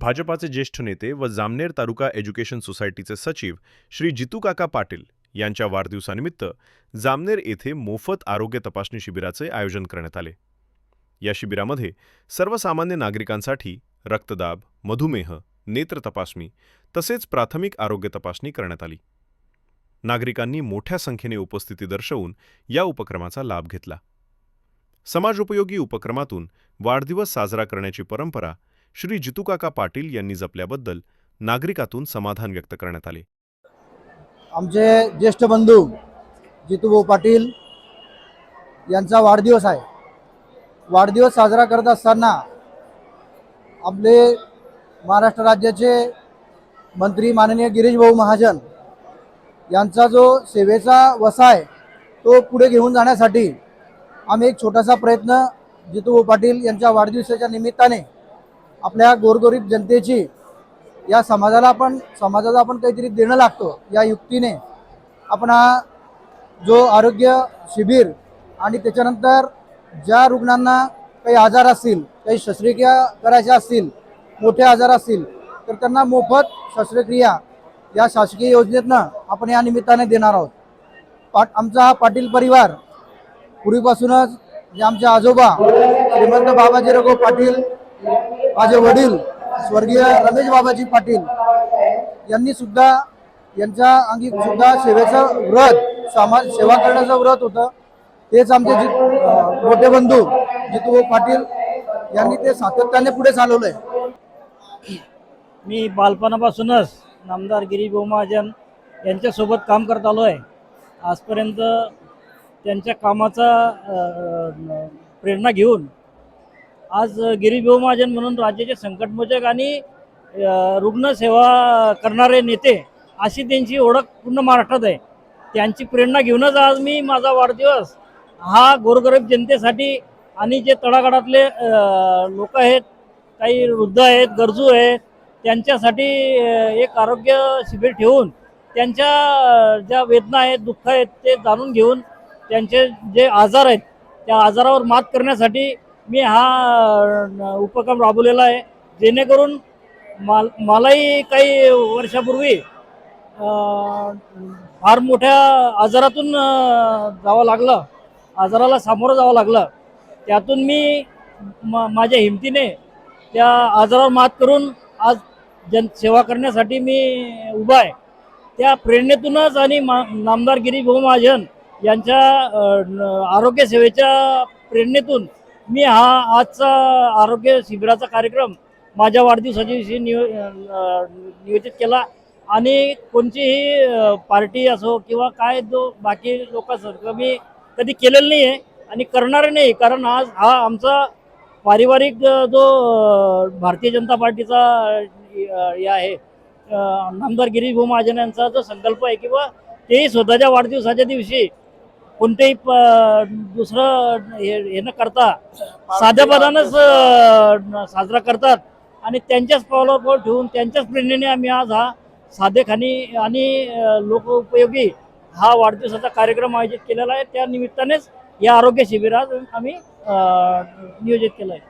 भाजपाचे ज्येष्ठ नेते व जामनेर तालुका एज्युकेशन सोसायटीचे सचिव श्री जितूकाका पाटील यांच्या वाढदिवसानिमित्त जामनेर येथे मोफत आरोग्य तपासणी शिबिराचे आयोजन करण्यात आले. या शिबिरामध्ये सर्वसामान्य नागरिकांसाठी रक्तदाब मधुमेह नेत्र तपासणी तसेच प्राथमिक आरोग्य तपासणी करण्यात आली. नागरिकांनी मोठ्या संख्येने उपस्थिती दर्शवून या उपक्रमाचा लाभ घेतला. समाजोपयोगी उपक्रमातून वाढदिवस साजरा करण्याची परंपरा श्री जितूकाका पाटील यांनी जपल्याबद्दल नागरिकातून समाधान व्यक्त करण्यात आले. आमचे ज्येष्ठ बंधू जितूभाऊ पाटील यांचा वाढदिवस आहे. वाढदिवस साजरा करत असताना आपले महाराष्ट्र राज्याचे मंत्री माननीय गिरीशभाऊ महाजन यांचा जो सेवेचा वसा आहे तो पुढे घेऊन जाण्यासाठी आम्ही एक छोटासा प्रयत्न जितूभाऊ पाटील यांच्या वाढदिवसाच्या निमित्ताने आपल्या गोरगरीब जनतेची या समाजाला आपण समाजाला आपण काहीतरी देणं लागतो या युक्तीने. आपण हा जो आरोग्य शिबिर आणि त्याच्यानंतर ज्या रुग्णांना काही आजार असतील काही शस्त्रक्रिया करायच्या असतील मोठे आजार असतील तर त्यांना मोफत शस्त्रक्रिया या शासकीय योजनेतनं आपण या निमित्ताने देणार आहोत. पाट आमचा हा पाटील परिवार पूर्वीपासूनच जे आमचे आजोबा श्रीमंत बाबाजी रघु पाटील माझे वडील स्वर्गीय रमेश बाबाजी पाटील यांनी सुद्धा यांच्या अंगी सुद्धा सेवेचं व्रत समाज सेवा करण्याचं व्रत होतं. तेच आमचे जित मोठे बंधू जितू पाटील यांनी ते सातत्याने पुढे चालवलंय. मी बालपणापासूनच नामदार गिरीश भाऊ महाजन यांच्यासोबत काम करत आलो आहे. आजपर्यंत त्यांच्या कामाचा प्रेरणा घेऊन आज गिरीश भाऊ महाजन म्हणून राज्याचे संकटमोचक आणि रुग्णसेवा करणारे नेते अशी त्यांची ओळख पूर्ण महाराष्ट्रात आहे. त्यांची प्रेरणा घेऊनच आज मी माझा वाढदिवस हा गोरगरीब जनतेसाठी आणि जे तळागाळातले लोक आहेत काही वृद्ध आहेत गरजू आहेत त्यांच्यासाठी एक आरोग्य शिबिर ठेवून त्यांच्या ज्या वेदना आहेत दुःख आहेत ते जाणून घेऊन त्यांचे जे आजार आहेत त्या आजारावर मात करण्यासाठी मी हा उपक्रम राबवलेला आहे. जेणेकरून माल मलाही काही वर्षापूर्वी फार मोठ्या आजारातून जावं लागलं. आजाराला सामोरं जावं लागलं. त्यातून मी म माझ्या हिमतीने त्या आजारावर मात करून आज जन सेवा करण्यासाठी मी उभा आहे. त्या प्रेरणेतूनच आणि मा नामदार गिरीश भाऊ महाजन यांच्या आरोग्यसेवेच्या न- प्रेरणेतून मी हा आजचा आरोग्य शिबिराचा कार्यक्रम माझ्या वाढदिवसाच्या दिवशी नियो नियोजित केला. आणि कोणतीही पार्टी असो किंवा काय जो बाकी लोकांसारखं मी कधी केलेलं नाही आहे आणि करणार नाही. कारण आज हा आमचा पारिवारिक जो भारतीय जनता पार्टीचा हे आहे अ, नामदार गिरीश महाजन यांचा जो संकल्प आहे किंवा तेही स्वतःच्या वाढदिवसाच्या दिवशी कोणतेही प दुसरं हे हे न करता अ, साजरा करतात. आणि त्यांच्याच पावलावर ठेवून त्यांच्याच प्रेरणेने आम्ही आज हा साधेखानी आणि लोकोपयोगी हा वाढदिवसाचा कार्यक्रम आयोजित केलेला आहे. त्या निमित्तानेच या आरोग्य शिबिरात आम्ही नियोजित केलं आहे.